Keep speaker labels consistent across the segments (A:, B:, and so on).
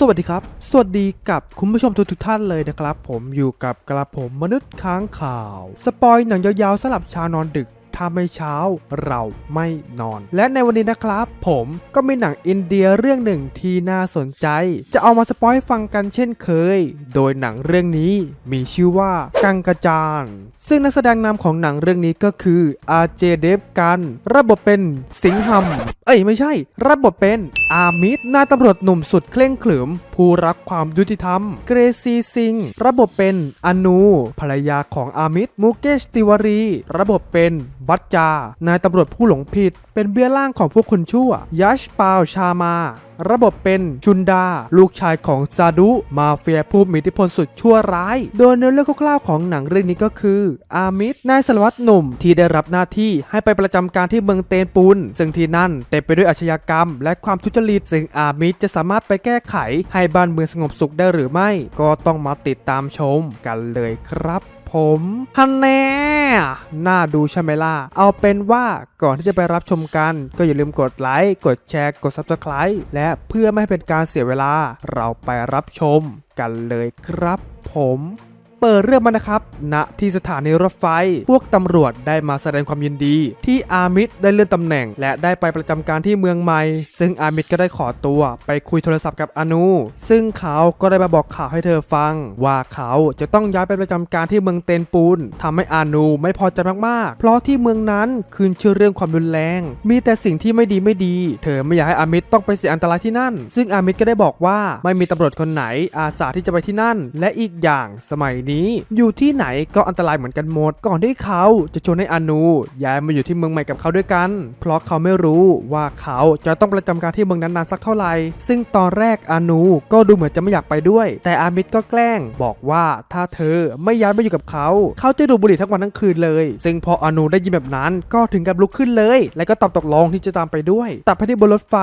A: สวัสดีครับ สวัสดีกับคุณผู้ชมทุกทุกท่านเลยนะครับ ผมอยู่กับกระผมมนุษย์ค้างข่าว สปอยหนังยาวๆสลับชาวนอนดึก ถ้าไม่เช้าเราไม่นอน และในวันนี้นะครับ ผมก็มีหนังอินเดียเรื่องหนึ่งที่น่าสนใจ จะเอามาสปอยฟังกันเช่นเคย โดยหนังเรื่องนี้มีชื่อว่ากังกจาน ซึ่งนักแสดงนำของหนังเรื่องนี้ก็คืออาเจเดฟกัน ระบบเป็นสิงหัมเอ้ยไม่ใช่ระบบเป็นอามิดนายตำรวจหนุ่มสุดเคร่งขรึม ผู้รักความยุติธรรม เกรซีซิงระบบเป็นอนู ภรรยาของอามิดมูเกชติวารี ระบบเป็นบัจจา นายตำรวจผู้หลงผิด เป็นเบี้ยล่างของพวกคนชั่ว ยัชปาวชามา ระบบเป็นชุนดา ลูกชายของซาดุ มาเฟียผู้มีอิทธิพลสุดชั่วร้าย โดยเนื้อเรื่องคร่าวๆของหนังเรื่องนี้ก็คือ อามิดนายสารวัตรหนุ่มที่ได้รับหน้าที่ให้ไปประจำการที่เมืองเตนปุนซึ่งที่นั่นเต็มไปด้วยอาชญากรรม และความทุจริตซึ่งอามิดจะสามารถไปแก้ไขให้บ้านเมืองสงบสุขได้หรือไม่ ก็ต้องมาติดตามชมกันเลยครับ ผมฮันแน่น่าดูใช่ไหมล่ะ เอาเป็นว่าก่อนที่จะไปรับชมกัน ก็อย่าลืมกดไลค์ กดแชร์ กด Subscribe และเพื่อไม่ให้เป็นการเสียเวลา เราไปรับชมกันเลยครับผม ปิดเรื่องมานะครับณที่สถานีรถไฟ พวกตำรวจได้มาแสดงความยินดี ที่อามิดได้เลื่อนตำแหน่ง และได้ไปประจำการที่เมืองใหม่ ซึ่งอามิดก็ได้ขอตัวไปคุยโทรศัพท์กับอนูซึ่งเขาก็ได้มาบอกข่าวให้เธอฟัง ว่าเขาจะต้องย้ายไปประจำการที่เมืองเตนปูนทำให้อานูไม่พอใจมากๆ เพราะที่เมืองนั้นคืนชื่อเรื่องความรุนแรง มีแต่สิ่งที่ไม่ดีไม่ดี เธอไม่อยากให้อามิดต้องไปเสียอันตรายที่นั่น ซึ่งอามิดก็ได้บอกว่าไม่มีตำรวจคนไหนอาสาที่จะไปที่นั่น และอีกอย่างสมัยนี้อยู่ที่ไหนก็อันตรายเหมือนกันหมด ก่อนที่เขาจะชวนให้อานูย้ายมาอยู่ที่เมืองใหม่กับเขาด้วยกัน เพราะเขาไม่รู้ว่าเขาจะต้องประจำการที่เมืองนั้นนานสักเท่าไหร่ ซึ่งตอนแรกอานูก็ดูเหมือนจะไม่อยากไปด้วย แต่อามิดก็แกล้งบอกว่าถ้าเธอไม่ย้ายมาอยู่กับเขา เขาจะดูบุหรี่ทั้งวันทั้งคืนเลย ซึ่งพออานูได้ยินแบบนั้นก็ถึงกับลุกขึ้นเลย และก็ตอบตกลงที่จะตามไปด้วยตัดไปที่บนรถไฟ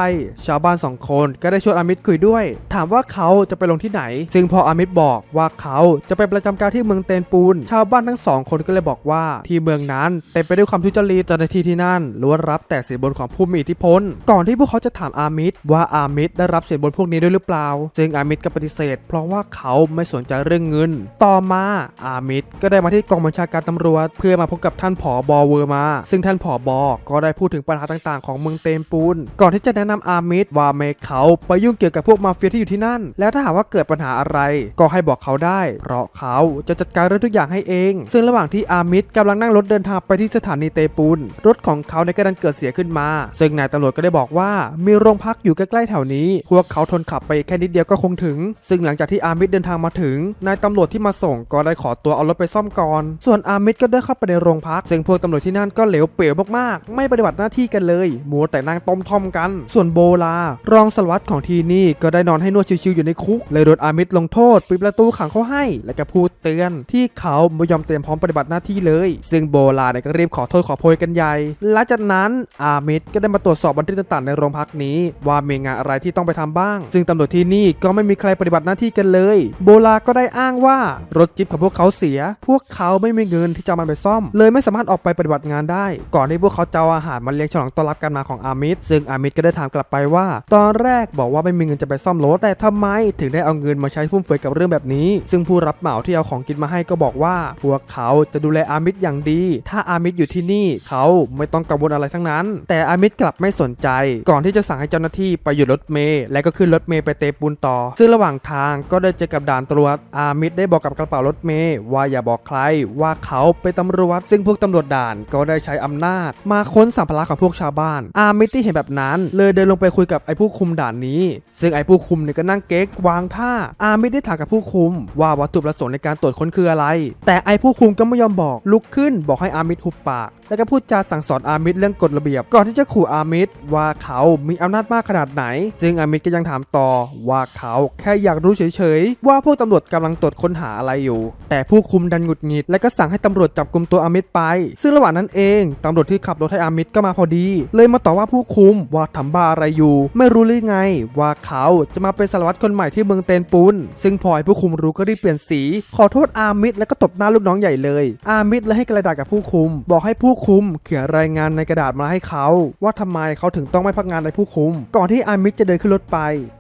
A: ชาวบ้านสองคนก็ได้ชวนอามิดคุยด้วย ถามว่าเขาจะไปลงที่ไหน ซึ่งพออามิดบอกว่าเขาจะไปประจำการที่เมืองเตนปูน ชาวบ้านทั้งสองคนก็เลยบอกว่าที่เมืองนั้นเต็มไปด้วยความทุจริตเจ้าหน้าที่ที่นั่นล้วนรับแต่สินบนของผู้มีอิทธิพล ก่อนที่พวกเขาจะถามอามิดว่าอามิดได้รับสินบนพวกนี้ด้วยหรือเปล่า ซึ่งอามิดก็ปฏิเสธ เพราะว่าเขาไม่สนใจเรื่องเงิน ต่อมาอามิดก็ได้มาที่กองบัญชาการตำรวจ เพื่อมาพบกับท่านผอบอเวอร์มา ซึ่งท่านผอบอก็ได้พูดถึงปัญหาต่างๆ ของเมืองเตมปูน ก่อนที่จะแนะนำอามิดว่าไม่เขาไปยุ่งเกี่ยวกับพวกมาเฟียที่อยู่ที่นั่น แล้วถ้าหากว่าเกิดปัญหาอะไร ก็ให้บอกเขาได้ เพราะเขาจะจัดการเรื่องทุกอย่างให้เอง ซึ่งระหว่างที่อามิดกำลังนั่งรถเดินทางไปที่สถานีเตปูน รถของเขาในกระดันเกิดเสียขึ้นมา ซึ่งนายตำรวจก็ได้บอกว่ามีโรงพักอยู่ใกล้ๆแถวนี้ พวกเขาทนขับไปแค่นิดเดียวก็คงถึง ซึ่งหลังจากที่อามิดเดินทางมาถึง นายตำรวจที่มาส่งก็ได้ขอตัวเอารถไปซ่อมก่อน ส่วนอามิดก็ได้เข้าไปในโรงพัก ซึ่งพวกตำรวจที่นั่นก็เหลวเป๋วมากๆ ไม่ปฏิบัติหน้าที่กันเลยมัวแต่นั่งต้มทอมกัน ส่วนโบลารองสารวัตรของที่นี่ก็ได้นอนให้นวดชิวๆอยู่ในคุก เลยโดนอามิดลงโทษปิดประตูขังเขาให้ และก็พูดเตือน ที่เขาไม่ยอมเตรียมพร้อมปฏิบัติหน้าที่เลย ซึ่งโบลาเนี่ยก็รีบขอโทษขอโพยกันใหญ่หลังจากนั้นอามิดก็ได้มาตรวจสอบบันทึกต่างๆในโรงพักนี้ ว่ามีงานอะไรที่ต้องไปทำบ้าง ซึ่งตำรวจที่นี่ก็ไม่มีใครปฏิบัติหน้าที่กันเลย โบลาก็ได้อ้างว่ารถจิ๊บของพวกเขาเสีย พวกเขาไม่มีเงินที่จะเอามันไปซ่อม เลยไม่สามารถออกไปปฏิบัติงานได้ ก่อนที่พวกเขาจะเอาอาหารมาเลี้ยงฉลองต้อนรับการมาของอามิดซึ่งอามิดก็ได้ถามกลับไปว่า ตอนแรกบอกว่าไม่มีเงินจะไปซ่อมรถแต่ทำไมถึงได้เอาเงินมาใช้ฟุ่มเฟือยกับเรื่องแบบนี้ ซึ่งผู้รับเหมาที่เอาของกินมาให้ก็บอกว่าพวกเขาจะดูแลอามิดอย่างดี ถ้าอามิดอยู่ที่นี่เขาไม่ต้องกังวลอะไรทั้งนั้น แต่อามิดกลับไม่สนใจ ก่อนที่จะสั่งให้เจ้าหน้าที่ไปหยุดรถเมล์และก็ขึ้นรถเมล์ไปเตปูนต่อ ซึ่งระหว่างทางก็ได้เจอกับด่านตรวจอามิดได้บอกกับกระเป๋ารถเมล์ว่าอย่าบอกใครว่าเขาเป็นตำรวจ ซึ่งพวกตำรวจด่านก็ได้ใช้อำนาจ มาค้นสัมภาระของพวกชาวบ้าน อามิดที่เห็นแบบนั้น เลยเดินลงไปคุยกับไอ้ผู้คุมด่านนี้ ซึ่งไอ้ผู้คุมเนี่ยก็นั่งเก๊กวางท่าอามิดได้ถามกับผู้คุมว่าวัตถุประสงค์ในการตรวจค้นคืออะไร แต่ไอผู้คุมก็ไม่ยอมบอก ลุกขึ้นบอกให้อามิดหุบปาก แล้วก็พูดจาสั่งสอนอามิดเรื่องกฎระเบียบ ก่อนที่จะขู่อามิดว่าเขามีอำนาจมากขนาดไหน ซึ่งอามิดก็ยังถามต่อว่าเขาแค่อยากรู้เฉยๆ ว่าพวกตำรวจกำลังตรวจค้นหาอะไรอยู่ แต่ผู้คุมดันหงุดหงิด และก็สั่งให้ตำรวจจับกลุ่มตัวอามิดไป ซึ่งระหว่างนั้นเองตำรวจที่ขับรถให้อามิดก็มาพอดี เลยมาต่อว่าผู้คุมว่าทำบ้าอะไรอยู่ ไม่รู้หรือไง ว่าเขาจะมาเป็นสารวัตรคนใหม่ที่เมืองเตนปูนซึ่งพอไอ้ผู้คุมรู้ก็รีบเปลี่ยนสีขออโทษอามิดแล้วก็ตบหน้าลูกน้องใหญ่เลย อามิดเลยให้กระดาษกับผู้คุม บอกให้ผู้คุมเขียนรายงานในกระดาษมาให้เขา ว่าทำไมเขาถึงต้องไม่พักงานในผู้คุม ก่อนที่อามิดจะเดินขึ้นรถไป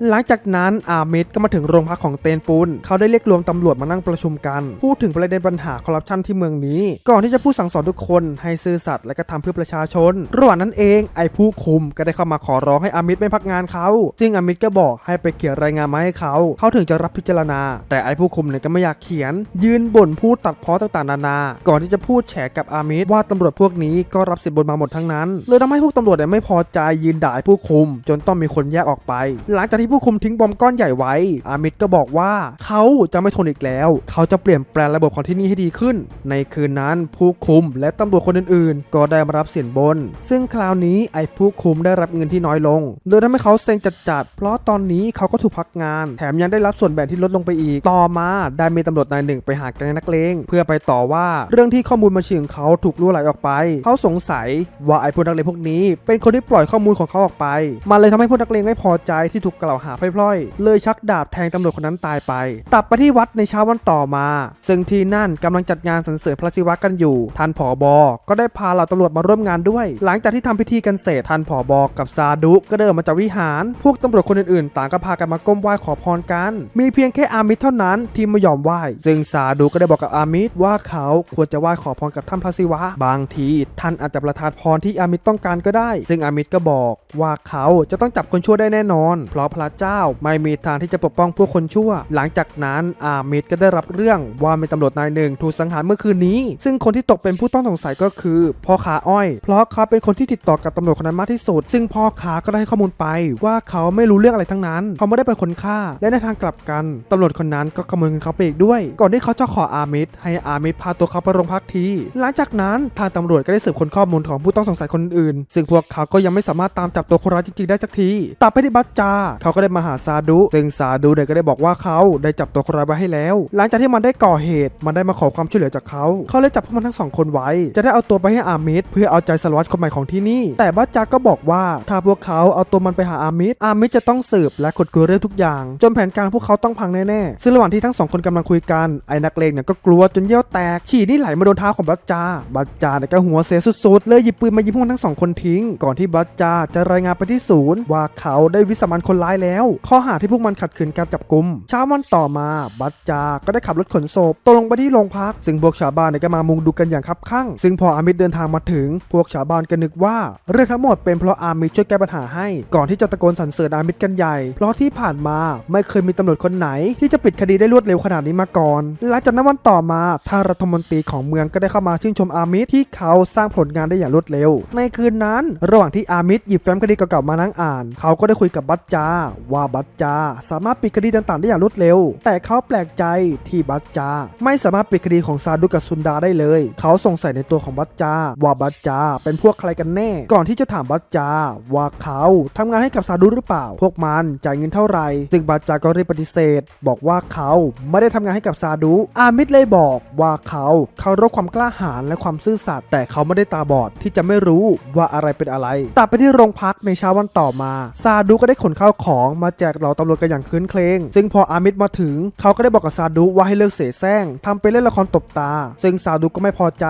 A: หลังจากนั้นอามิดก็มาถึงโรงพักของเตนปุนเขาได้เรียกรวมตำรวจมานั่งประชุมกัน พูดถึงประเด็นปัญหาคอร์รัปชันที่เมืองนี้ ก่อนที่จะพูดสั่งสอนทุกคนให้ซื่อสัตย์และก็ทำเพื่อประชาชน ระหว่างนั้นเองไอ้ผู้คุมก็ได้เข้ามาขอร้องให้อามิดไม่พักงานเขาซึ่งอามิดก็บอกให้ไปเขียนรายงานมาให้เขา เขาถึงจะรับพิจารณา แต่ไอ้ผู้คุมเนี่ยก็ไม่อยากเขียนยืนบ่นพูดตัดพ้อต่างๆ นานา ก่อนที่จะพูดแฉกับอามิดว่าตำรวจพวกนี้ก็รับสินบนมาหมดทั้งนั้น เลยทำให้พวกตำรวจเนี่ยไม่พอใจยืนด่าผู้คุม จนต้องมีคนแยกออกไป หลังจากที่ผู้คุมทิ้งบอมก้อนใหญ่ไว้ อามิดก็บอกว่าเขาจะไม่ทนอีกแล้ว เขาจะเปลี่ยนแปลงระบบของที่นี่ให้ดีขึ้น ในคืนนั้นผู้คุมและตำรวจคนอื่นๆ ก็ได้มารับสินบน ซึ่งคราวนี้ไอ้ผู้คุมได้รับเงินที่น้อยลงเลยทำให้เขาเซ็งจัดๆเพราะตอนนี้เขาก็ถูกพักงาน แถมยังได้รับส่วนแบ่งที่ลดลงไปอีก ต่อมาได้มีตำรวจนายหนึ่งไปหาแก๊งนักเลงเพื่อไปต่อว่าเรื่องที่ข้อมูลบัญชีของเขาถูกรั่วไหลออกไป เขาสงสัยว่าไอ้พวกนักเลงพวกนี้ เป็นคนที่ปล่อยข้อมูลของเขาออกไป มันเลยทำให้พวกนักเลงไม่พอใจที่ถูกกล่าวหาพล่อยๆ เลยชักดาบแทงตำรวจคนนั้นตายไปตัดไปที่วัดในเช้าวันต่อมา ซึ่งที่นั่นกำลังจัดงานสรรเสริญพระศิวะกันอยู่ ท่านผอบอก็ได้พาเหล่าตำรวจมาร่วมงานด้วย หลังจากที่ทำพิธีกันเสร็จท่านผอบอกับซาดุก็เดินมาจากวิหาร พวกตำรวจคนอื่นๆ ต่างก็พากันมาก้มไหว้ขอพรกัน มีเพียงแค่อามิดเท่านั้นที่ไม่ยอมไหว้ซึ่งซาดุก็ได้บอกกับอามิดว่าเขาควรจะไหว้ขอพรกับท่านพระศิวะ บางที ท่านอาจจะประทานพรที่อามิดต้องการก็ได้ ซึ่งอามิดก็บอกว่าเขาจะต้องจับคนชั่วได้แน่นอน เพราะพระเจ้าไม่มีทางที่จะปกป้องพวกคนชั่ว หลังจากนั้นอามิดก็ได้รับเรื่องว่ามีตำรวจนายหนึ่งถูกสังหารเมื่อคืนนี้ ซึ่งคนที่ตกเป็นผู้ต้องสงสัยก็คือพ่อค้าอ้อย เพราะเขาเป็นคนที่ติดต่อกับตำรวจคนนั้นมากที่สุด ซึ่งพ่อค้าก็ได้ให้ข้อมูลไป ว่าเขาไม่รู้เรื่องอะไรทั้งนั้น เขาไม่ได้เป็นคนฆ่า และในทางกลับกันตำรวจคนนั้นก็ขโมยเงินเขาไปอีกด้วยก่อนที่เขาจะขออามิดให้อามิดพาตัวเขาไปโรงพักที หลังจากนั้นทางตำรวจก็ได้สืบค้นข้อมูลของผู้ต้องสงสัยคนอื่น ซึ่งพวกเขาก็ยังไม่สามารถตามจับตัวคนร้ายจริงๆได้สักทีตัดไปที่บัตจา เขาก็ได้มาหาซาดุซึ่งซาดุเนี่ยก็ได้บอกว่าเขาได้จับตัวคนร้ายไว้ให้แล้ว หลังจากที่มันได้ก่อเหตุมันได้มาขอความช่วยเหลือจากเขาเขาเลยจับพวกมันทั้งสองคนไว้ จะได้เอาตัวไปให้อามิดเพื่อเอาใจสารวัตรคนใหม่ของที่นี่ แต่บัตจาก็บอกว่าถ้าพวกเขาเอาตัวมันไปหาอามิดอามิดจะต้องสืบและขุดคุยเรื่องทุกอย่าง จนแผนการพวกเขาต้องพังแน่ๆซึ่งระหว่างที่ทั้งสองคนกำลังคุยกันไอ้นักเลงเนี่ยก็กลัวจนเยี่ยวแตก ฉี่นี่ไหลมาโดนเท้าของบัตจา บัตจาเนี่ยก็หัวเสียสุดๆ เลยหยิบปืนมายิงพวกมันทั้งสองคนทิ้ง ก่อนที่บัตจาจะรายงานไปที่ศูนย์ว่าเขาได้วิสามันคนร้ายแล้ว ข้อหาที่พวกมันขัดขืนการจับกลุ่มเช้าวันต่อมาบัตจาก็ได้ขับรถขนศพตรงลงไปที่โรงพัก ซึ่งพวกชาวบ้านเนี่ยก็มามุงดูกันอย่างคับข้างซึ่งพออามิดเดินทางมาถึง พวกชาวบ้านก็นึกว่า เรื่องทั้งหมดเป็นเพราะอามิดช่วยแก้ปัญหาให้ ก่อนที่จะตะโกนสรรเสริญอามิดกันใหญ่ เพราะที่ผ่านมาไม่เคยมีตำรวจคนไหน ที่จะปิดคดีได้รวดเร็วขนาดนี้มาก่อนหลังจากนั้นวันต่อมาทางรัฐมนตรีของเมืองก็ได้เข้ามาชื่นชมอามิดที่เขาสร้างผลงานได้อย่างรวดเร็ว ในคืนนั้น ระหว่างที่อามิดหยิบแฟ้มคดีเก่าๆมานั่งอ่าน เขาก็ได้คุยกับบัตจา ว่าบัตจา สามารถปิดคดีต่างๆได้อย่างรวดเร็ว แต่เขาแปลกใจที่บัตจา ไม่สามารถปิดคดีของซาดุกับซุนดาได้เลย เขาสงสัยในตัวของบัตจา ว่าบัตจา เป็นพวกใครกันแน่ ก่อนที่จะถามบัตจา ว่าเขาทำงานให้กับซาดุหรือเปล่า พวกมันจ่ายเงินเท่าไหร่จึงบัตจาก็รีบปฏิเสธ บอกว่าเขาไม่ได้ทำงานให้กับซาดุอามิดเลยบอกว่าเขาเคารพความกล้าหาญและความซื่อสัตย์แต่เขาไม่ได้ตาบอดที่จะไม่รู้ว่าอะไรเป็นอะไรตัดไปที่โรงพักในเช้าวันต่อมา ซาดุก็ได้ขนข้าวของมาแจกเหล่าตำรวจกันอย่างคืนเครงซึ่งพออามิดมาถึง เขาก็ได้บอกกับซาดุว่าให้เลิกเสแสร้งทำไปเล่นละครตบตา ซึ่งซาดุก็ไม่พอใจ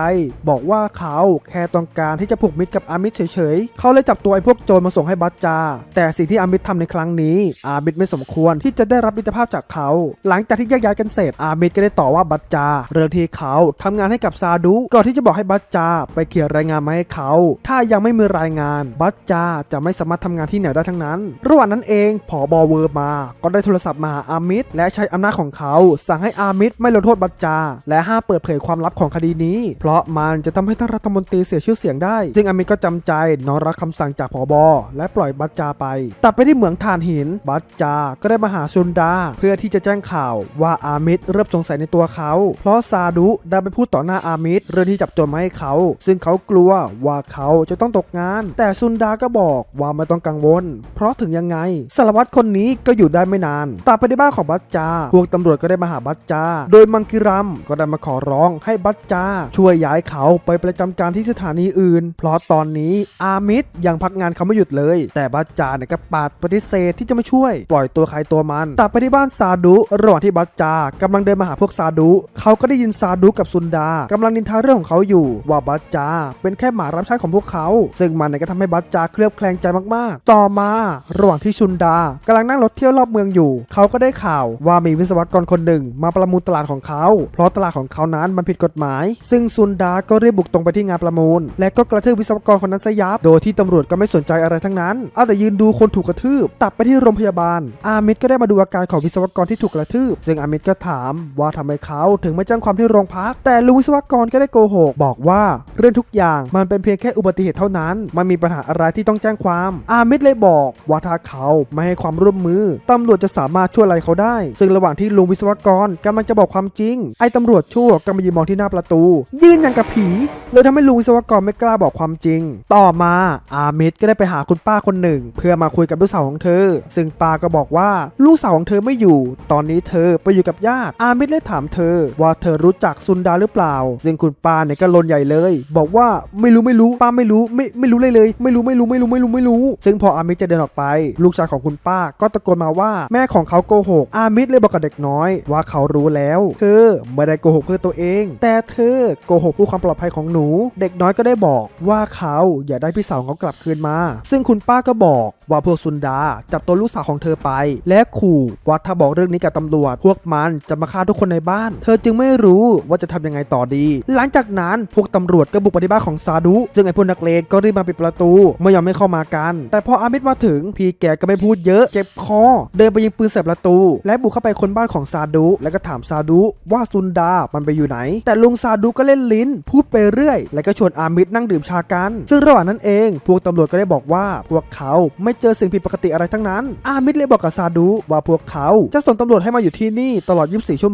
A: บอกว่าเขาแค่ต้องการที่จะผูกมิตรกับอามิดเฉยๆ เขาเลยจับตัวไอ้พวกโจรมาส่งให้บัตจา แต่สิ่งที่อามิดทำในครั้งนี้ อามิดไม่สมควรที่จะได้รับมิตรภาพจากเขา หลังจากที่แยกย้ายกันเสร็จอามิดก็ได้ต่อว่าบัตจา เรื่องที่เขาทำงานให้กับซาดุก่อนที่จะบอกให้บัตจา ไปเขียนรายงานมาให้เขา ถ้ายังไม่มีรายงานบัตจาจะไม่สามารถทำงานที่ไหนได้ทั้งนั้น ระหว่างนั้นเองผอบอเวอร์มา ก็ได้โทรศัพท์มาหาอามิดและใช้อำนาจของเขาสั่งให้อามิดไม่ลงโทษบัตจา และห้ามเปิดเผยความลับของคดีนี้ เพราะมันจะทำให้ท่านรัฐมนตรีเสียชื่อเสียงได้ ซึ่งอามิดก็จำใจนอมรับคำสั่งจากผอบอและปล่อยบัตจาไป ตัดไปที่เหมืองถ่านหิน บัตจา ก็ได้มาหาซุนดา เพื่อที่จะแจ้งข่าวว่าอามิดเริ่มสงสัยในตัวเขา เพราะซาดุได้ไปพูดต่อหน้าอามิดเรื่องที่จับโจรมาให้เขา ซึ่งเขากลัวว่าเขาจะต้องตกงาน แต่ซุนดาก็บอกว่าไม่ต้องกังวล เพราะถึงยังไงสารวัตรคนนี้ก็อยู่ได้ไม่นานตัดไปที่บ้านของบัตจา พวกตำรวจก็ได้มาหาบัตจา โดยมังกิรัมก็ได้มาขอร้องให้บัตจา ช่วยย้ายเขาไปประจำการที่สถานีอื่น เพราะตอนนี้อามิดยังพักงานเขาไม่หยุดเลย แต่บัตจาเนี่ยก็ปาดปฏิเสธที่จะมาช่วย ปล่อยตัวใครตัวมันตัดไปที่บ้านซาดุระหว่างที่บัตจากำลังเดินมามาหาพวกซาดุ เขาก็ได้ยินซาดุกับซุนดากำลังนินทาเรื่องของเขาอยู่ว่าบัจจา เป็นแค่หมารับใช้ของพวกเขา ซึ่งมันเนี่ยก็ทำให้บัจจาเคลือบแคลงใจมากๆ ต่อมาระหว่างที่ชุนดากำลังนั่งรถเที่ยวรอบเมืองอยู่ เขาก็ได้ข่าวว่ามีวิศวกรคนหนึ่ง มาประมูลตลาดของเขา เพราะตลาดของเขานั้นมันผิดกฎหมาย ซึ่งซุนดาก็รีบบุกตรงไปที่งานประมูล และก็กระทืบวิศวกรคนนั้นซะยับ โดยที่ตำรวจก็ไม่สนใจอะไรทั้งนั้น เอาแต่ยืนดูคนถูกกระทืบ ตัดไปที่โรงพยาบาล อามิดก็ได้มาดูอาการของวิศวกรที่ถูกกระทืบ ซึ่งอามิดก็ถามว่าทำไมเขาถึงไม่แจ้งความที่โรงพัก แต่ลุงวิศวกรก็ได้โกหก บอกว่าเรื่องทุกอย่างมันเป็นเพียงแค่อุบัติเหตุเท่านั้นมันมีปัญหาอะไรที่ต้องแจ้งความ อามิดเลยบอกว่าถ้าเขาไม่ให้ความร่วมมือตำรวจจะสามารถช่วยอะไรเขาได้ ซึ่งระหว่างที่ลุงวิศวกรกำลังจะบอกความจริง ไอ้ตำรวจชั่วก็มายืนมองที่หน้าประตู ยืนอย่างกับผีเลยทำให้ลุงวิศวกรไม่กล้าบอกความจริง ต่อมาอามิดก็ได้ไปหาคุณป้าคนหนึ่ง เพื่อมาคุยกับลูกสาวของเธอ ซึ่งป้าก็บอกว่าลูกสาวของเธอไม่อยู่ ตอนนี้เธอไปอยู่กับญาติอามิดเลยถามเธอ ว่าเธอรู้จักซุนดาหรือเปล่า ซึ่งคุณป้าเนี่ยก็ลนใหญ่เลย บอกว่าไม่รู้ไม่รู้ป้าไม่รู้ไม่ไม่รู้เลยเลย ไม่รู้ไม่รู้ไม่รู้ไม่รู้ไม่รู้ ซึ่งพออามิดจะเดินออกไป ลูกชายของคุณป้าก็ตะโกนมาว่าแม่ของเขาโกหก อามิดเลยบอกกับเด็กน้อย ว่าเขารู้แล้วเธอไม่ได้โกหกเพื่อตัวเอง แต่เธอโกหกเพื่อความปลอดภัยของหนู เด็กน้อยก็ได้บอกว่าเขาอยากได้พี่สาวของเขากลับคืนมา ซึ่งคุณป้าก็บอกว่าพวกซุนดาจับตัวลูกสาวของเธอไป และขู่ว่าถ้าบอกเรื่องนี้กับตำรวจ พวกมันจะมาฆ่าทุกคนในบ้าน เธอจึงไม่รู้ว่าจะทำยังไงต่อดี หลังจากนั้นพวกตำรวจก็บุกไปที่บ้านของซาดุซึ่งไอ้พวกนักเลงก็รีบมาปิดประตูไม่ยอมให้เข้ามากัน แต่พออามิดมาถึงพี่แกก็ไม่พูดเยอะเจ็บคอ เดินไปยิงปืนใส่ประตู และบุกเข้าไปคนบ้านของซาดุแล้วก็ถามซาดุว่าซุนดา มันไปอยู่ไหน แต่ลุงซาดุก็เล่นลิ้น พูดไปเรื่อย แล้วก็ชวนอามิดนั่งดื่มชากัน ซึ่งระหว่างนั้นเอง พวกตำรวจก็ได้บอกว่าพวกเขาไม่เจอสิ่งผิดปกติอะไรทั้งนั้น อามิดเลยบอกกับซาดุว่าพวกเขาจะส่งตำรวจให้มาอยู่ที่นี่ตลอด 24 ชั่วโ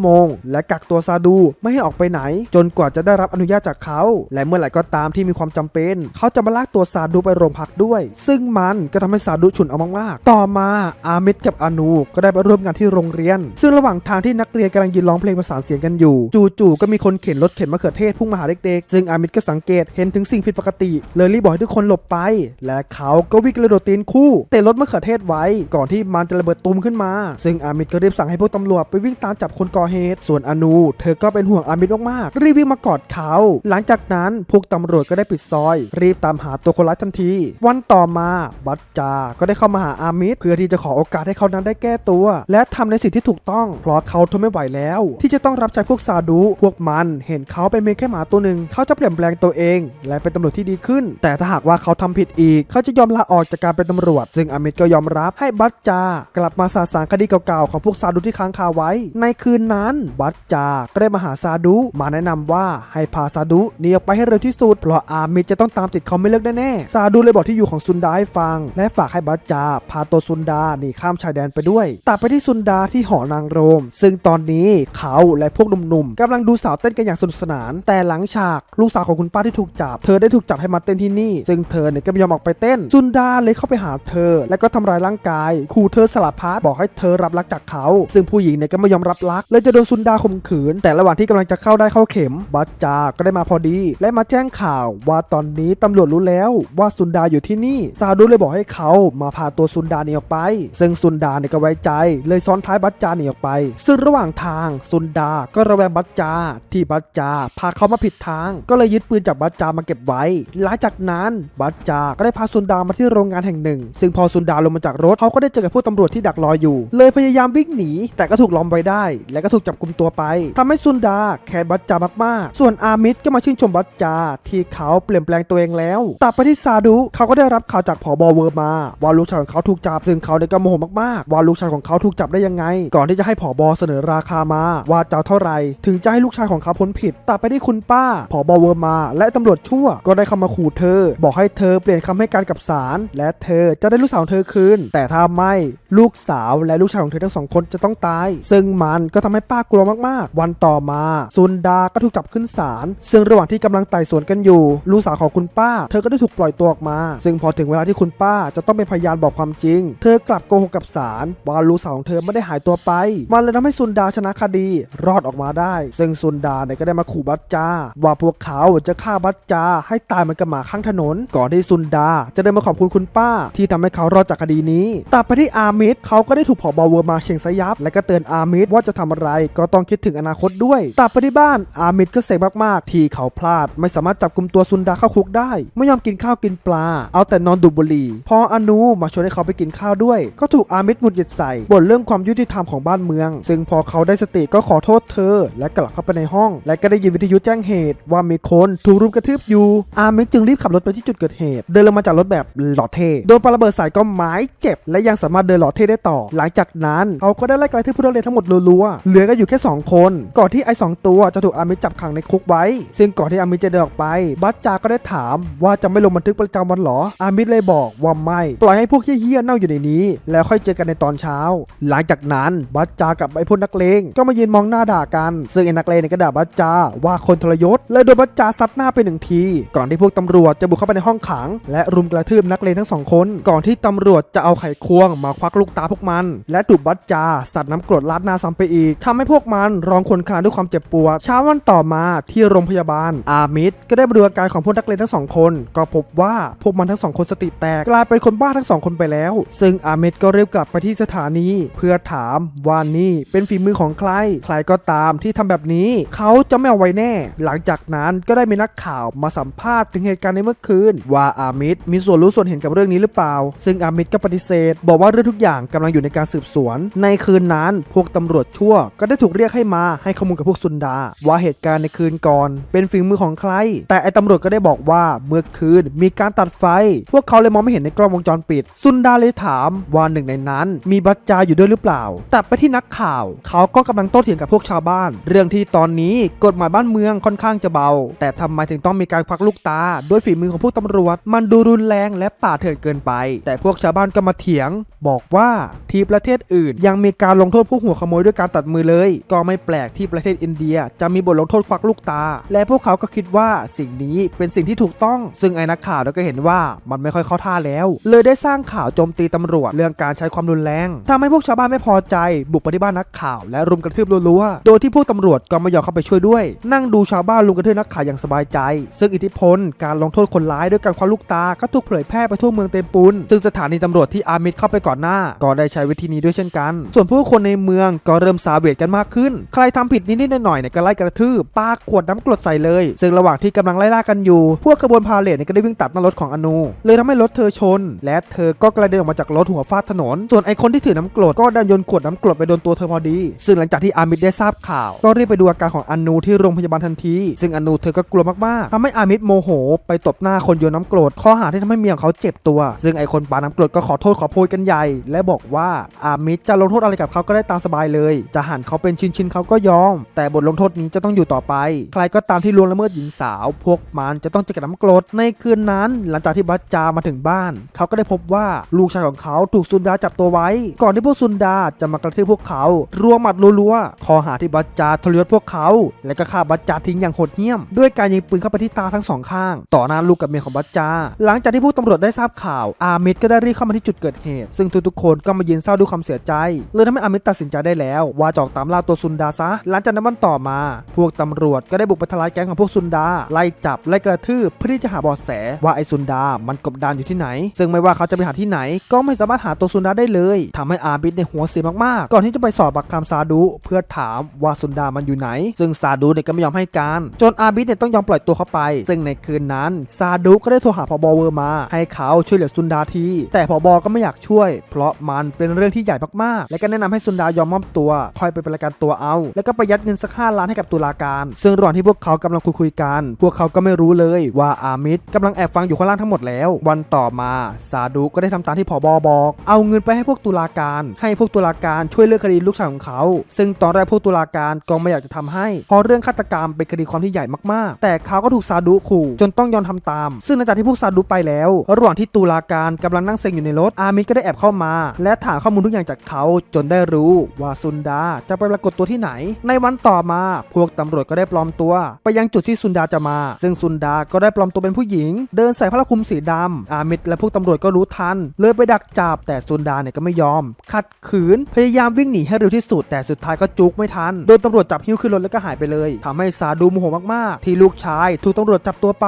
A: มงและกักตัวซาดูไม่ให้ออกไปไหน จนกว่าจะได้รับอนุญาตจากเขา และเมื่อไหร่ก็ตามที่มีความจำเป็น เขาจะมาลากตัวซาดูไปโรงพักด้วย ซึ่งมันก็ทำให้ซาดูฉุนเอามากๆ ต่อมาอามิดกับอานูก็ได้ไปร่วมงานที่โรงเรียน ซึ่งระหว่างทางที่นักเรียนกำลังยืนร้องเพลงประสานเสียงกันอยู่ จู่ๆก็มีคนเข็นรถเข็นมะเขือเทศพุ่งมาหาเด็กๆ ซึ่งอามิดก็สังเกตเห็นถึงสิ่งผิดปกติ เลยรีบบอกให้ทุกคนหลบไป และเขาก็วิ่งกระโดดตีนคู่เตะรถมะเขือเทศไว้ ก่อนที่มันจะระเบิดตูมขึ้นมา ซึ่งอามิดก็รีบสั่งให้พวกตำรวจไปวิ่งตามจับคนก่อเหตุส่วนอนู เธอก็เป็นห่วงอามิดมากๆ รีบวิ่งมากอดเขา หลังจากนั้นพวกตำรวจก็ได้ปิดซอย รีบตามหาตัวคนร้ายทันที วันต่อมาบัจจาก็ได้เข้ามาหาอามิดเพื่อที่จะขอโอกาสให้เขานั้นได้แก้ตัว และทำในสิ่งที่ถูกต้อง เพราะเขาทนไม่ไหวแล้ว ที่จะต้องรับใช้พวกซาดุพวกมันเห็นเขาเป็นเพียงแค่หมาตัวหนึ่งเขาจะเปลี่ยนแปลงตัวเอง และเป็นตำรวจที่ดีขึ้น แต่ถ้าหากว่าเขาทำผิดอีก เขาจะยอมลาออกจากการเป็นตำรวจ ซึ่งอามิดก็ยอมรับให้บัจจากลับมาสาสางคดีเก่าๆของพวกซาดุที่ค้างคาไว้ ในคืนนั้นบัจจาก็ได้มาหาซาดุมาแนะนำว่าให้พาซาดุหนีออกไปให้เร็วที่สุด เพราะอามิจะต้องตามติดเขาไม่เลิกแน่ๆซาดุเลยบอกที่อยู่ของซุนดาให้ฟัง และฝากให้บัจจาพาตัวซุนดาหนีข้ามชายแดนไปด้วยตัดไปที่ซุนดาที่หอนางโรม ซึ่งตอนนี้เขาและพวกหนุ่มๆกำลังดูสาวเต้นกันอย่างสนุกสนาน แต่หลังฉากลูกสาวของคุณป้าที่ถูกจับ เธอได้ถูกจับให้มาเต้นที่นี่ ซึ่งเธอเนี่ยก็ไม่ยอมออกไปเต้น ซุนดาเลยเข้าไปหาเธอ และก็ทำร้ายร่างกายขู่เธอสลับพัดบอกให้เธอรับรักจากเขา ซึ่งผู้หญิงเนี่ยก็ไม่ยอมรับรักเลยจะโดนซุนดาข่มขืน แต่ระหว่างที่กำลังจะเข้าได้เข้าเข็มบัจจาก็ได้มาพอดี และมาแจ้งข่าวว่าตอนนี้ตำรวจรู้แล้วว่าซุนดาอยู่ที่นี่ ซาดุเลยบอกให้เขามาพาตัวซุนดาหนีออกไป ซึ่งซุนดาเนี่ยก็ไว้ใจ เลยซ้อนท้ายบัจจาหนีออกไป ซึ่งระหว่างทางซุนดาก็ระแวงบัจจา ที่บัจจา พาเขามาผิดทาง ก็เลยยึดปืนจากบัจจามาเก็บไว้ หลังจากนั้นบัจจาก็ได้พาซุนดามาที่โรงงานแห่งหนึ่ง ซึ่งพอซุนดาลงมาจากรถเขาก็ได้เจอกับพวกตำรวจที่ดักรออยู่ เลยพยายามวิ่งหนี แต่ก็ถูกล้อมไว้ได้ และก็ถูกจับกลุมตัวไปทำให้ซุนดาแค้นบัจจามากๆ ส่วนอามิดก็มาชื่นชมบัจจา ที่เขาเปลี่ยนแปลงตัวเองแล้วตัดไปที่ซาดุเขาก็ได้รับข่าวจากผอบอเวอร์มา ว่าลูกชายของเขาถูกจับ ซึ่งเขาเนี่ยก็โมโหมากๆ ว่าลูกชายของเขาถูกจับได้ยังไง ก่อนที่จะให้ผอบอเสนอราคามาว่าจะเท่าไหร่ถึงจะให้ลูกชายของเขาพ้นผิดตัดไปที่คุณป้าผอบอเวอร์มา และตำรวจชั่วก็ได้เข้ามาขู่เธอ บอกให้เธอเปลี่ยนคำให้การกับศาลและเธอจะได้ลูกสาวเธอคืนแต่ถ้าไม่ลูกสาวและลูกชายของเธอทั้งสองคนจะต้องตาย ซึ่งมันก็ทำให้ป้ากลัวมากๆ วันต่อมาซุนดาก็ถูกจับขึ้นศาลซึ่งระหว่างที่กำลังไต่สวนกันอยู่ ลูกสาวของคุณป้า เธอก็ได้ถูกปล่อยตัวออกมา ซึ่งพอถึงเวลาที่คุณป้าจะต้องเป็นพยานบอกความจริง เธอกลับโกหกกับศาลว่าลูกสาวของเธอไม่ได้หายตัวไป มันเลยทำให้ซุนดาชนะคดี รอดออกมาได้ ซึ่งซุนดาเนี่ยก็ได้มาขู่บัจจา ว่าพวกเขาจะฆ่าบัจจา ให้ตายเหมันกับหมาข้างถนน ก่อนที่ซุนดาจะเดินมาขอบคุณคุณป้า ที่ทำให้เขารอดจากคดีนี้ตัดไปที่อามิดเขาก็ได้ถูกผอบอเวอร์มาเชงสยับและก็เตือนอามิดว่าจะทำอะไรก็ต้องคิดถึงอนาคตด้วยตัดไปที่บ้านอามิดก็เสกมากๆ ที่เขาพลาดไม่สามารถจับกลุ่มตัวซุนดาเข้าคุกได้ ไม่ยอมกินข้าวกินปลา เอาแต่นอนดูบุหรี่ พออนูมาชวนให้เขาไปกินข้าวด้วย ก็ถูกอามิดหงุดหงิดใส่บ่นเรื่องความยุติธรรมของบ้านเมือง ซึ่งพอเขาได้สติก็ขอโทษเธอ และกลับเข้าไปในห้อง และก็ได้ยินวิทยุแจ้งเหตุ ว่ามีคนถูกรุมกระทืบอยู่ อามิดจึงรีบขับรถไปที่จุดเกิดเหตุ เดินลงมาจากรถแบบหล่อเท่โดนปาระเบิดใส่ก็ไม้เจ็บ และยังสามารถเดินหล่อเท่ได้ต่อ หลังจากนั้นเขาก็ได้ไล่กระทืบผู้เรียนทั้งหมดรัวๆเหลือก็อยู่แค่สองคน ก่อนที่ไอ้สองตัวจะถูกอามิดจับขังในคุกไว้ ซึ่งก่อนที่อามิดจะเดินออกไป บัสจาก็ได้ถามว่าจะไม่ลงบันทึกประจำวันหรอ อามิดเลยบอกว่าไม่ ปล่อยให้พวกเหี้ยๆเน่าอยู่ในนี้ แล้วค่อยเจอกันในตอนเช้า หลังจากนั้นบัสจากับไอ้พวกนักเลงก็มายืนมองหน้าด่ากัน ซึ่งไอ้นักเลงก็ด่าบัสจาว่าคนทรยศเลยโดนบัสจาซัดหน้าไปหนึ่งที ก่อนที่พวกตำรวจจะบุกเข้าไปในห้องขัง และรุมกระทืบนักเลงทั้งสองคน ก่อนที่ตำรวจจะเอาไขควงมาควักลูกตาพวกมัน และถูกบัสจาสัตว์น้ำกรดลาดหน้าซ้ำไปอีกทำให้พวกมันร้องครวญครางด้วยความเจ็บปวดเช้าวันต่อมาที่โรงพยาบาล อามิดก็ได้มาดูอาการของพวกนักเรียนทั้งสองคน ก็พบว่าพวกมันทั้งสองคนสติแตกกลายเป็นคนบ้าทั้งสองคนไปแล้ว ซึ่งอามิดก็รีบกลับไปที่สถานี เพื่อถามว่านี่เป็นฝีมือของใคร ใครก็ตามที่ทำแบบนี้ เขาจะไม่เอาไว้แน่ หลังจากนั้นก็ได้มีนักข่าวมาสัมภาษณ์ถึงเหตุการณ์ในเมื่อคืน ว่าอามิดมีส่วนรู้ส่วนเห็นกับเรื่องนี้หรือเปล่า ซึ่งอามิดก็ปฏิเสธ บอกว่าเรื่องทุกอย่างกำลังอยู่ในการสืบสวน ในคืนนั้นพวกตำรวจชั่วก็ได้ถูกเรียกให้มาให้ข้อมูลกับพวกซุนดา ว่าเหตุการณ์ในคืนก่อน เป็นฝีมือของใคร แต่ไอตำรวจก็ได้บอกว่าเมื่อคืนมีการตัดไฟ พวกเขาเลยมองไม่เห็นในกล้องวงจรปิด ซุนดาเลยถามว่าหนึ่งในนั้น มีบัจจาอยู่ด้วยหรือเปล่า ตัดไปที่นักข่าว เขาก็กำลังโต้เถียงกับพวกชาวบ้าน เรื่องที่ตอนนี้กฎหมายบ้านเมืองค่อนข้างจะเบา แต่ทำไมถึงต้องมีการควักลูกตาด้วยฝีมือของพวกตำรวจ มันดูรุนแรงและป่าเถื่อนเกินไป แต่พวกชาวบ้านก็มาเถียง บอกว่าที่ประเทศอื่น ยังมีการลงโทษพวกหัวขโมยด้วยการตัดมือเลยก็ไม่แปลกที่ประเทศอินเดีย จะมีบทลงโทษควักลูกตา และพวกเขาก็คิดว่าสิ่งนี้เป็นสิ่งที่ถูกต้อง ซึ่งไอ้นักข่าวก็เห็นว่ามันไม่ค่อยเข้าท่าแล้ว เลยได้สร้างข่าวโจมตีตำรวจเรื่องการใช้ความรุนแรงทำให้พวกชาวบ้านไม่พอใจ บุกไปที่บ้านนักข่าวและรุมกระทืบรัวๆ โดยที่พวกตำรวจก็ไม่ยอมเข้าไปช่วยด้วย นั่งดูชาวบ้านรุมกระทืบนักข่าวอย่างสบายใจ ซึ่งอิทธิพลการลงโทษคนร้ายด้วยการควักลูกตาก็ถูกเผยแพร่ไปทั่วเมืองเต็มปุนซึ่งสถานีตำรวจที่อามิดเข้าไปก่อนหน้า ก็ได้ใช้วิธีนี้ด้วยเช่นกัน ส่วนผู้คนในเมืองก็เริ่มสาเวทกันมากขึ้น ใครทำผิดนิดๆหน่อยๆเนี่ยก็ไล่กระทืบปาขวดน้ำกรดใส่เลย ซึ่งระหว่างที่กำลังไล่ล่ากันอยู่ พวกขบวนพาเหรดเนี่ยก็ได้วิ่งตัดหน้ารถของอนู เลยทำให้รถเธอชน และเธอก็กระเด็นออกมาจากรถหัวฟาดถนน ส่วนไอคนที่ถือน้ำกรดก็ดันโยนขวดน้ำกรดไปโดนตัวเธอพอดี ซึ่งหลังจากที่อามิดได้ทราบข่าว ก็รีบไปดูอาการของอนูที่โรงพยาบาลทันที ซึ่งอนูเธอก็กลัวมากๆทำให้อามิดโมโห ไปตบหน้าคนโยนน้ำกรดข้อหาที่ทำให้เมียของเขาเจ็บตัว ซึ่งไอคนปาน้ำกรดก็ขอโทษขอโพยกันใหญ่ และบอกว่าอามิดจะลงโทษอะไรกับเขาก็ได้ตามสบายเลย จะหันเขาเป็นชิ้นๆเขาก็ยอม แต่บทลงโทษนี้จะต้องอยู่ต่อไป ใครก็ตามที่ล่วงละเมิดหญิงสาว พวกมันจะต้องเจอกับน้ำกรดในคืนนั้น หลังจากที่บัจจามาถึงบ้าน เขาก็ได้พบว่าลูกชายของเขาถูกซุนดาจับตัวไว้ ก่อนที่พวกซุนดาจะมากระทืบพวกเขารัวหมัดรัวๆข้อหาที่บัจจาทรยศพวกเขา และก็ฆ่าบัจจาทิ้งอย่างโหดเหี้ยม ด้วยการยิงปืนเข้าไปที่ตาทั้งสองข้าง ต่อหน้าลูกกับเมียของบัจจา หลังจากที่พวกตำรวจได้ทราบข่าว อามิดก็ได้รีบเข้ามาที่จุดเกิดเหตุ ซึ่งทุกๆคนก็มายืนเศร้าด้วยความเสียใจเลยทำให้อามิดตัดสินใจได้แล้วว่าจอกตามล่าตัวซุนดาซะ หลังจากนั้นวันต่อมา พวกตำรวจก็ได้บุกไปทลายแก๊งของพวกซุนดา ไล่จับ ไล่กระทืบเพื่อที่จะหาเบาะแสว่าไอ้ซุนดา มันกบดานอยู่ที่ไหน ซึ่งไม่ว่าเขาจะไปหาที่ไหน ก็ไม่สามารถหาตัวซุนดาได้เลยทำให้อาบิดในหัวเสียมากๆ ก่อนที่จะไปสอบปากคำซาดุเพื่อถามว่าซุนดา มันอยู่ไหน ซึ่งซาดุเนี่ยก็ไม่ยอมให้การ จนอาบิดเนี่ยต้องยอมปล่อยตัวเขาไป ซึ่งในคืนนั้นซาดุก็ได้โทรหาพบเวอร์มา ให้เขาช่วยเหลือซุนดาทีแต่พบก็ไม่อยากช่วย เพราะมันเป็นเรื่องที่ใหญ่มากๆ และก็แนะนำให้ซุนดายอมมอบตัวคอยไปประกันตัวเอา แล้วก็ไปยัดเงินสักห้าล้านให้กับตุลาการ ซึ่งระหว่างที่พวกเขากำลังคุยคุยกัน พวกเขาก็ไม่รู้เลยว่าอามิดกำลังแอบฟังอยู่ข้างล่างทั้งหมดแล้ว วันต่อมาซาดุก็ได้ทำตามที่ผบบอก เอาเงินไปให้พวกตุลาการ ให้พวกตุลาการช่วยเลือกคดีลูกชายของเขา ซึ่งตอนแรกพวกตุลาการก็ไม่อยากจะทำให้เพราะเรื่องฆาตกรรมเป็นคดีความที่ใหญ่มากๆ แต่เขาก็ถูกซาดุขู่จนต้องยอมทำตาม ซึ่งหลังจากที่พวกซาดุไปแล้ว ระหว่างที่ตุลาการกำลังนั่งเซ็งอยู่ในรถอามิดก็ได้แอบเข้ามา และถามข้อมูลทุกอย่างจากเขาจนได้รู้ว่าซุนดาจะไปปรากฏตัวที่ไหน ในวันต่อมา พวกตำรวจก็ได้ปลอมตัว ไปยังจุดที่ซุนดาจะมา ซึ่งซุนดาก็ได้ปลอมตัวเป็นผู้หญิง เดินใส่ผ้าคลุมสีดำอามิดและพวกตำรวจก็รู้ทัน เลยไปดักจับแต่ซุนดาเนี่ยก็ไม่ยอม ขัดขืนพยายามวิ่งหนีให้เร็วที่สุด แต่สุดท้ายก็จุกไม่ทันโดนตำรวจจับหิ้วขึ้นรถแล้วก็หายไปเลยทำให้ซาดูโมโหมากๆ ที่ลูกชาย ถูกตำรวจจับตัวไป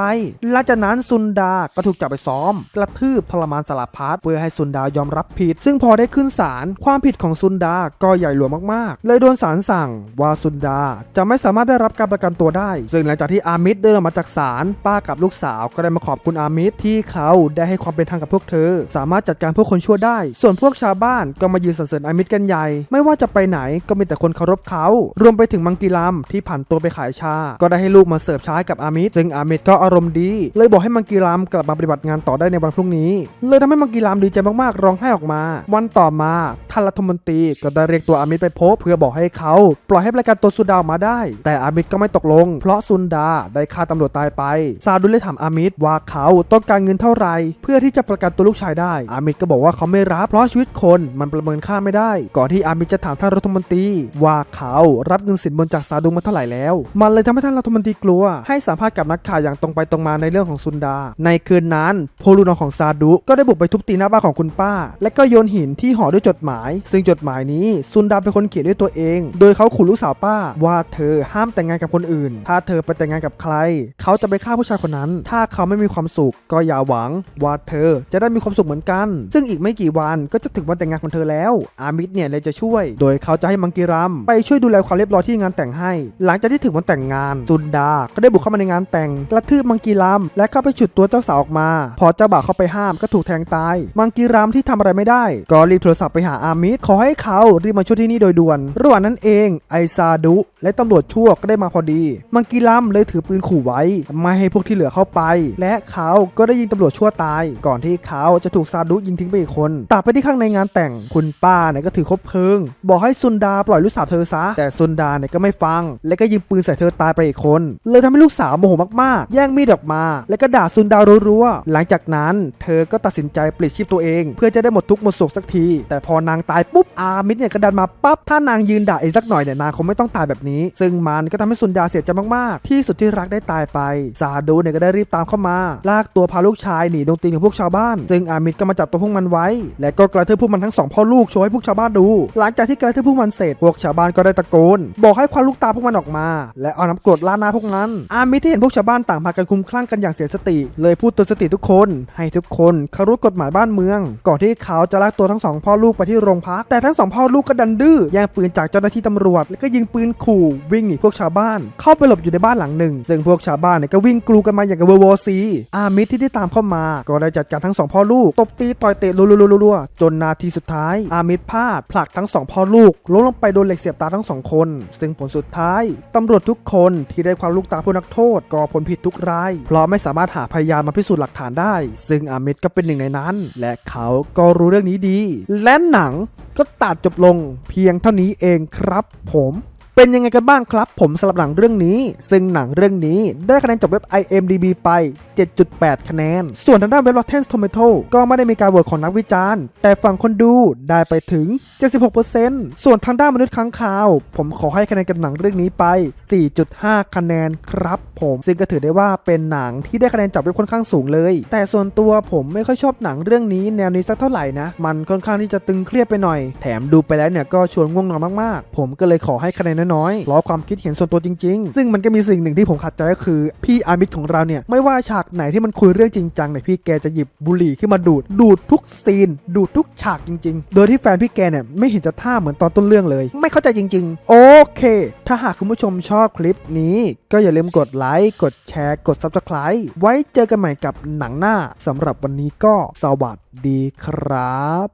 A: หลังจากนั้นซุนดาก็ถูกจับไปซ้อม กระทืบทรมานสารพัดเพื่อให้ซุนดายอมรับผิด ซึ่งพอได้ขึ้นศาลความผิดของซุนดาก็ใหญ่หลวงมากๆเลยเลยโดนศาลสั่งว่าซุนดาจะไม่สามารถได้รับการประกันตัวได้ ซึ่งหลังจากที่อามิดเดินออกมาจากศาลป้ากับลูกสาวก็ได้มาขอบคุณอามิดที่เขาได้ให้ความเป็นธรรมกับพวกเธอ สามารถจัดการพวกคนชั่วได้ ส่วนพวกชาวบ้านก็มายืนสรรเสริญอามิดกันใหญ่ ไม่ว่าจะไปไหนก็มีแต่คนเคารพเขา รวมไปถึงมังกีรามที่ผ่านตัวไปขายชา ก็ได้ให้ลูกมาเสิร์ฟชาให้กับอามิดซึ่งอามิดก็อารมณ์ดี เลยบอกให้มังกีรามกลับมาปฏิบัติงานต่อได้ในวันพรุ่งนี้ เลยทำให้มังกีรามดีใจมากๆร้องไห้ออกมา วันต่อมาท่านรัฐมนตรีก็ได้เรียกตัวอามิดไปพบเพื่อบอกให้เขาปล่อยให้ประกันตัวซุนดาออกมาได้ แต่อามิดก็ไม่ตกลง เพราะซุนดาได้ฆ่าตำรวจตายไป ซาดุลเลยถามอามิดว่าเขาต้องการเงินเท่าไหร่เพื่อที่จะประกันตัวลูกชายได้ อามิดก็บอกว่าเขาไม่รับเพราะชีวิตคนมันประเมินค่าไม่ได้ ก่อนที่อามิดจะถามท่านรัฐมนตรีว่าเขารับเงินสินบนจากซาดุมาเท่าไหร่แล้ว มันเลยทำให้ท่านรัฐมนตรีกลัว ให้สัมภาษณ์กับนักข่าวอย่างตรงไปตรงมาในเรื่องของซุนดา ในคืนนั้นโพลูนองของซาดุก็ได้บุกไปทุบตีหน้าบ้านของคุณป้า และก็โยนหินที่ห่อด้วยจดหมาย ซึ่งจดหมายนี้ซุนดาเป็นคนเขียนด้วยตัวเอง โดยเขาขู่ลูกสาวป้า ว่าเธอห้ามแต่งงานกับคนอื่น ถ้าเธอไปแต่งงานกับใคร เขาจะไปฆ่าผู้ชายคนนั้น ถ้าเขาไม่มีความสุขก็อย่าหวัง ว่าเธอจะได้มีความสุขเหมือนกัน ซึ่งอีกไม่กี่วันก็จะถึงวันแต่งงานของเธอแล้ว อามิดเนี่ยเลยจะช่วย โดยเขาจะให้มังกีรัมไปช่วยดูแลความเรียบร้อยที่งานแต่งให้ หลังจากที่ถึงวันแต่งงานซุนดา ก็ได้บุกเข้ามาในงานแต่งกระทืบมังกีรัมและเข้าไปฉุดตัวเจ้าสาวออกมา พอเจ้าบ่าวเข้าไปห้ามก็ถูกแทงตาย มังกีรัมที่ทำอะไรไม่ได้ ก็รีบโทรศัพท์ไปหาอามิดขอให้เขารีบมาช่วยที่นี่โดยด่วนระหว่างนั้นเองไอซาดุ และตำรวจชั่วก็ได้มาพอดี มังกีรัมเลยถือปืนขู่ไว้ ไม่ให้พวกที่เหลือเข้าไป และเขาก็ได้ยิงตำรวจชั่วตาย ก่อนที่เขาจะถูกซาดุยิงทิ้งไปอีกคนตัดไปที่ข้างในงานแต่งคุณป้าเนี่ยก็ถือคบเพลิง บอกให้ซุนดาปล่อยลูกสาวเธอซะ แต่ซุนดาเนี่ยก็ไม่ฟัง และก็ยิงปืนใส่เธอตายไปอีกคน เลยทำให้ลูกสาวโมโหมากๆ แย่งมีดออกมา และก็ด่าซุนดารัวๆหลังจากนั้นเธอก็ตัดสินใจปลิดชีพตัวเอง เพื่อจะได้หมดทุกข์หมดโศกสักที แต่พอนางตายปุ๊บอามิดเนี่ยก็ดันมาปั๊บถ้านางยืืนด่าอีกสักหน่อยเนี่ยนางคงไม่ต้องตายแบบนี้ ซึ่งมันก็ทำให้ซุนดาเสียใจมากๆ ที่สุดที่รักได้ตายไป ซาดูเนี่ยก็ได้รีบตามเข้ามา ลากตัวพาลูกชายหนีดงตีนของพวกชาวบ้าน ซึ่งอามิดก็มาจับตัวพวกมันไว้ และก็กระทืบพวกมันทั้งสองพ่อลูกโชว์ให้พวกชาวบ้านดู หลังจากที่กระทืบพวกมันเสร็จพวกชาวบ้านก็ได้ตะโกน บอกให้ควันลูกตาพวกมันออกมา และเอาน้ำกรดราดหน้าพวกนั้นอามิดที่เห็นพวกชาวบ้านต่างพากันคุ้มคลั่งกันอย่างเสียสติ เลยพูดเตือนสติทุกคน ให้ทุกคนเคารพกฎหมายบ้านเมือง ก่อนที่เขาจะลากตัวทั้งสองพ่อลูกไปที่โรงพักแต่ทั้งสองพ่อลูกก็ดันดื้อแย่งปืนจากเจ้าหน้าที่ตำรวจ แล้วก็ยิงปืนขู่วิ่งหนีพวกชาวบ้าน เข้าไปหลบอยู่ในบ้านหลังหนึ่ง ซึ่งพวกชาวบ้านเนี่ยก็วิ่งกลูกันมาอย่างกับเวอร์วอซีอามิดที่ได้ตามเข้ามา ก็ได้จัดการทั้งสองพ่อลูก ตบตีต่อยเตะรัวๆจนนาทีสุดท้าย อามิดพลาดผลักทั้งสองพ่อลูกล้มลงไปโดนเหล็กเสียบตาทั้งสองคน ซึ่งผลสุดท้ายตำรวจทุกคนที่ได้ความลูกตาผู้นักโทษก็ผลผิดทุกราย เพราะไม่สามารถหาพยานมาพิสูจน์หลักฐานได้ ซึ่งอามิดก็เป็นหนึ่งในนั้น และเขาก็รู้เรื่องนี้ดี และหนังก็ตัดจบลงเพียงเท่านี้เองครับผม เป็นยังไงกันบ้างครับ ผมสำหรับหนังเรื่องนี้ ซึ่งหนังเรื่องนี้ได้คะแนนจากเว็บ IMDB ไป 7.8 คะแนน ส่วนทางด้านเว็บ Rotten Tomato ก็ไม่ได้มีการโหวตของนักวิจารณ์ แต่ฝั่งคนดูได้ไปถึง 76%ส่วนทางด้านมนุษย์ค้างคาว ผมขอให้คะแนนกับหนังเรื่องนี้ไป 4.5 คะแนนครับ ผมซึ่งก็ถือได้ว่าเป็นหนังที่ได้คะแนนจากเว็บค่อนข้างสูงเลย แต่ส่วนตัวผมไม่ค่อยชอบหนังเรื่องนี้แนวนี้สักเท่าไหร่นะ มันค่อนข้างที่จะตึงเครียดไปหน่อย แถมดูไปแล้วเนี่ยก็ชวนง่วงนอนมากๆ ผมก็เลยขอให้คะแนนน้อยๆล้อความคิดเห็นส่วนตัวจริง ๆ ซึ่งมันก็มีสิ่งหนึ่งที่ผมขัดใจก็คือ พี่อามิดของเราเนี่ยไม่ว่าฉากไหนที่มันคุยเรื่องจริงจังเนี่ยพี่แกจะหยิบบุหรี่ขึ้นมาดูด ดูดทุกซีน ดูดทุกฉากจริง ๆ โดยที่แฟนพี่แกเนี่ยไม่เห็นจะท่าเหมือนตอนต้นเรื่องเลย ไม่เข้าใจจริง ๆ โอเค ถ้าหากคุณผู้ชมชอบคลิปนี้ ก็อย่าลืมกดไลค์กดแชร์ กด Subscribe ไว้เจอกันใหม่กับหนังหน้าสำหรับวันนี้ก็สวัสดีครับ